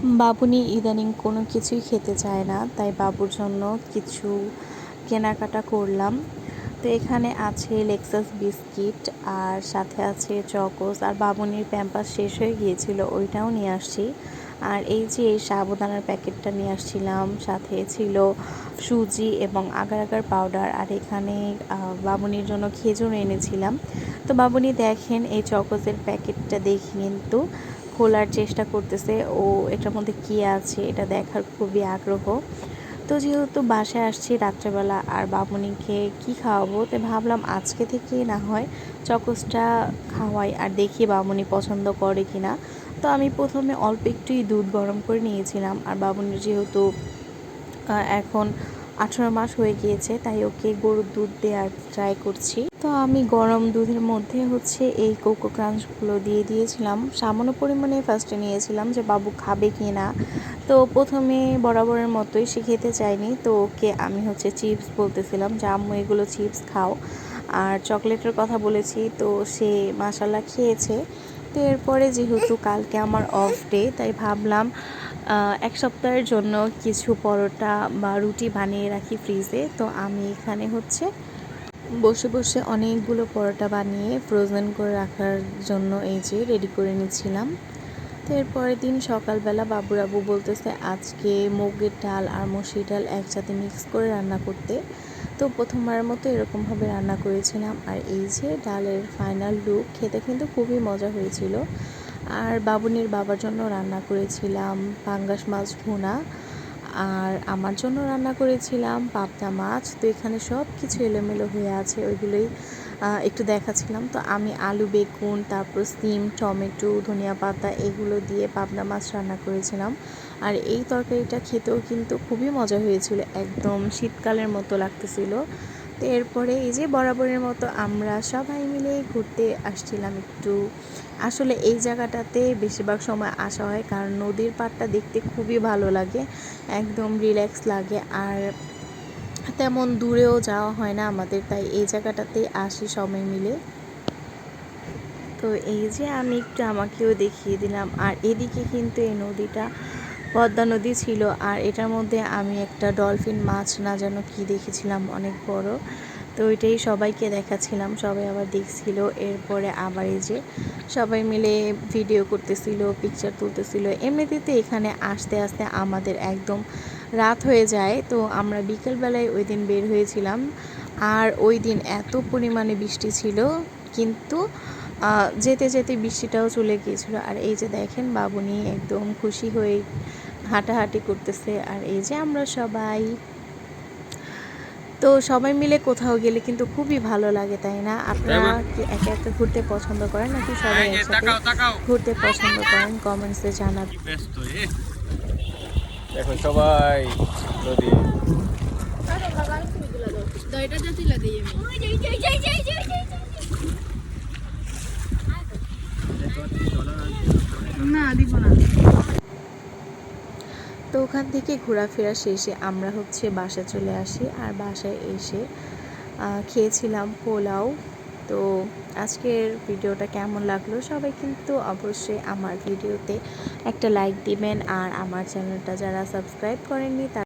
বাবুনি ইদানিং কোনো কিছুই খেতে চায় না, তাই বাবুর জন্য কিছু কেনাকাটা করলাম। তো এখানে আছে লেক্সাস বিস্কিট আর সাথে আছে চকোস আর বাবুনির প্যাম্পাস শেষ হয়ে গিয়েছিল, ওইটাও নিয়ে আসছি। আর এই যে এই সাবুদানার প্যাকেটটা নিয়ে আসছিলাম, সাথে ছিল সুজি এবং আগার আগার পাউডার, আর এখানে বাবুনির জন্য খেজুর এনেছিলাম। তো বাবুনি দেখেন এই চকোসের প্যাকেটটা দেখি কিন্তু খোলার চেষ্টা করতেছে, ও এটার মধ্যে কী আছে এটা দেখার খুবই আগ্রহ। তো যেহেতু বাসায় আসছি রাত্রেবেলা আর বাবুনিকে কি খাওয়াবো, তো ভাবলাম আজকে থেকে না হয় চকোসটা খাওয়াই আর দেখি বাবুনি পছন্দ করে কি না তো আমি প্রথমে অল্প একটুই দুধ গরম করে নিয়েছিলাম আর বাবুনির যেহেতু এখন আঠেরো মাস হয়ে গিয়েছে, তাই ওকে গরুর দুধ দেওয়ার ট্রাই করছি। তো আমি গরম দুধের মধ্যে হচ্ছে এই কোকো ক্রাঞ্চগুলো দিয়ে দিয়েছিলাম। সামান্য পরিমাণে ফার্স্টে নিয়েছিলাম যে বাবু খাবে কি না তো প্রথমে বরাবরের মতোই সে খেতে চায়নি, তো ওকে আমি হচ্ছে চিপস বলতেছিলাম যে, আম্মু, এগুলো চিপস খাও। আর চকলেটের কথা বলেছি, তো সে মাসাল্লা খেয়েছে। তো এরপরে যেহেতু কালকে আমার অফ ডে তাই ভাবলাম এক সপ্তাহের জন্য কিছু পরোটা বা রুটি বানিয়ে রাখি ফ্রিজে তো আমি এখানে হচ্ছে বসে বসে অনেকগুলো পরোটা বানিয়ে ফ্রোজেন করে রাখার জন্য এই যে রেডি করে নিয়েছিলাম তো এরপরের দিন সকালবেলা বাবুরাবু বলতেছে, আজকে মুগের ডাল আর মসুর ডাল একসাথে মিক্স করে রান্না করতে। তো প্রথমবারের মতো এরকমভাবে রান্না করেছিলাম। আর এই যে ডালের ফাইনাল লুক খেতে কিন্তু খুবই মজা হয়েছিল। আর বাবুনির বাবার জন্য রান্না করেছিলাম পাঙ্গাস মাছ ভুনা। আর আমার জন্য রান্না করেছিলাম পাবদা মাছ। তো এখানে সব কিছু এলোমেলো হয়ে আছে, ওইগুলোই একটু দেখাচ্ছিলাম। তো আমি আলু, বেগুন, তারপর সিম, টমেটো, ধনিয়া পাতা এগুলো দিয়ে পাবদা মাছ রান্না করেছিলাম। আর এই তরকারিটা খেতেও কিন্তু খুবই মজা হয়েছিল, একদম শীতকালের মতো লাগতেছিল। তো এরপরে এই যে বরাবরের মতো আমরা সবাই মিলে ঘুরতে আসছিলাম একটু। আসলে এই জায়গাটাতে বেশিরভাগ সময় আসা হয় কারণ নদীর পাড়টা দেখতে খুবই ভালো লাগে, একদম রিল্যাক্স লাগে আর তেমন দূরেও যাওয়া হয় না আমাদের, তাই এই জায়গাটাতেই আসি সবাই মিলে। তো এই যে আমি একটু আমাকেও দেখিয়ে দিলাম আর এদিকে কিন্তু এই নদীটা পদ্মা নদী ছিল আর এটার মধ্যে আমি একটা ডলফিন মাছ না যেন কি দেখেছিলাম, অনেক বড়। তো ওইটাই সবাইকে দেখাচ্ছিলাম, সবাই আবার দেখছিল। এরপরে আবার এই যে সবাই মিলে ভিডিও করতেছিল পিকচার তুলতেছিল। এমনিতে তো এখানে আসতে আসতে আমাদের একদম রাত হয়ে যায়। তো আমরা বিকেলবেলায় ওই দিন বের হয়েছিলাম। আর ওই দিন এত পরিমাণে বৃষ্টি ছিল, কিন্তু যেতে যেতে বৃষ্টিটাও চলে গিয়েছিল আর এই যে দেখেন বাবুনি একদম খুশি হয়ে হাঁটাহাঁটি করতেছে আর এই যে আমরা সবাই তো সবাই মিলে কোথাও গেলে কিন্তু খুবই ভালো লাগে তাই না আপনারা কি একা একা ঘুরতে পছন্দ করেন নাকি সবাই একসাথে ঘুরতে পছন্দ করেন কমেন্টসে জানাবেন ব্যস্ত দেখো সবাই নদী তো ওখান থেকে ঘোরাফেরা শেষে আমরা হচ্ছে বাসায় চলে আসি আর বাসায় এসে খেয়েছিলাম পোলাও। তো আজকের ভিডিওটা কেমন লাগল? সবাই কিন্তু অবশ্যই আমার ভিডিওতে একটা লাইক দিবেন আর আমার চ্যানেলটা যারা সাবস্ক্রাইব করেননি তারা